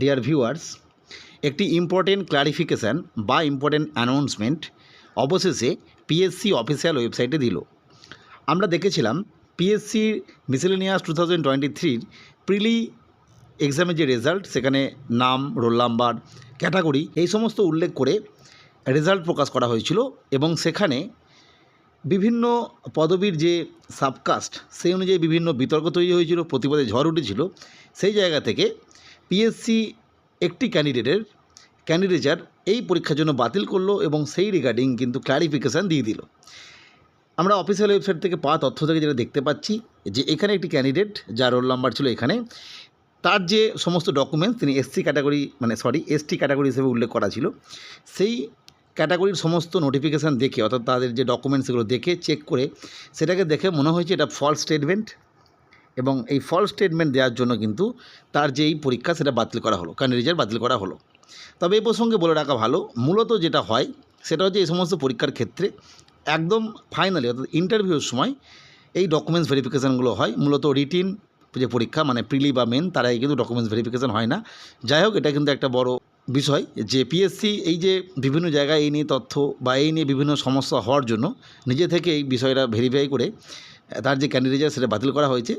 Deer viewers একটি important clarification বা important announcement অবশেষে পিএসসি অফিসিয়াল ওয়েবসাইটে দিল। আমরা দেখেছিলাম PSC miscellaneous two thousand twenty থ্রির প্রিলি এক্সামের যে রেজাল্ট সেখানে নাম রোল নাম্বার ক্যাটাগরি এই সমস্ত উল্লেখ করে রেজাল্ট প্রকাশ করা হয়েছিল এবং সেখানে বিভিন্ন পদবীর যে সাবকাস্ট সেই অনুযায়ী বিভিন্ন বিতর্ক তৈরি হয়েছিল, প্রতিবাদে ঝড় উঠেছিল। সেই জায়গা থেকে পিএসসি একটি ক্যান্ডিডেটের ক্যান্ডিডেচার এই পরীক্ষার জন্য বাতিল করল এবং সেই রিগার্ডিং কিন্তু ক্লারিফিকেশান দিয়ে দিল। আমরা অফিসিয়াল ওয়েবসাইট থেকে পাওয়া তথ্য থেকে যেটা দেখতে পাচ্ছি, যে এখানে একটি ক্যান্ডিডেট যার রোল নাম্বার ছিল এখানে, তার যে সমস্ত ডকুমেন্টস তিনি এসসি ক্যাটাগরি মানে সরি এসটি ক্যাটাগরি হিসেবে উল্লেখ করা ছিল, সেই ক্যাটাগরির সমস্ত নোটিফিকেশান দেখে, অর্থাৎ তাদের যে ডকুমেন্টসগুলো দেখে চেক করে, সেটাকে দেখে মনে হয়েছে এটা ফলস স্টেটমেন্ট এবং এই ফলস স্টেটমেন্ট দেওয়ার জন্য কিন্তু তার যে এই পরীক্ষা সেটা বাতিল করা হলো ক্যান্ডিডেট বাতিল করা হলো। তবে এই প্রসঙ্গে বলে রাখা ভালো, মূলত যেটা হয় সেটা হচ্ছে এই সমস্ত পরীক্ষার ক্ষেত্রে একদম ফাইনালি অর্থাৎ ইন্টারভিউর সময় এই ডকুমেন্টস ভেরিফিকেশানগুলো হয়, মূলত রিটিন যে পরীক্ষা মানে প্রিলি বা মেন তারাই কিন্তু ডকুমেন্টস ভেরিফিকেশান হয় না। যাই হোক, এটা কিন্তু একটা বড় বিষয় যে পিএসসি এই যে বিভিন্ন জায়গায় এই নিয়ে তথ্য বা এই নিয়ে বিভিন্ন সমস্যা হওয়ার জন্য নিজে থেকে এই বিষয়টা ভেরিফাই করে তার যে ক্যান্ডিডেট সেটা বাতিল করা হয়েছে।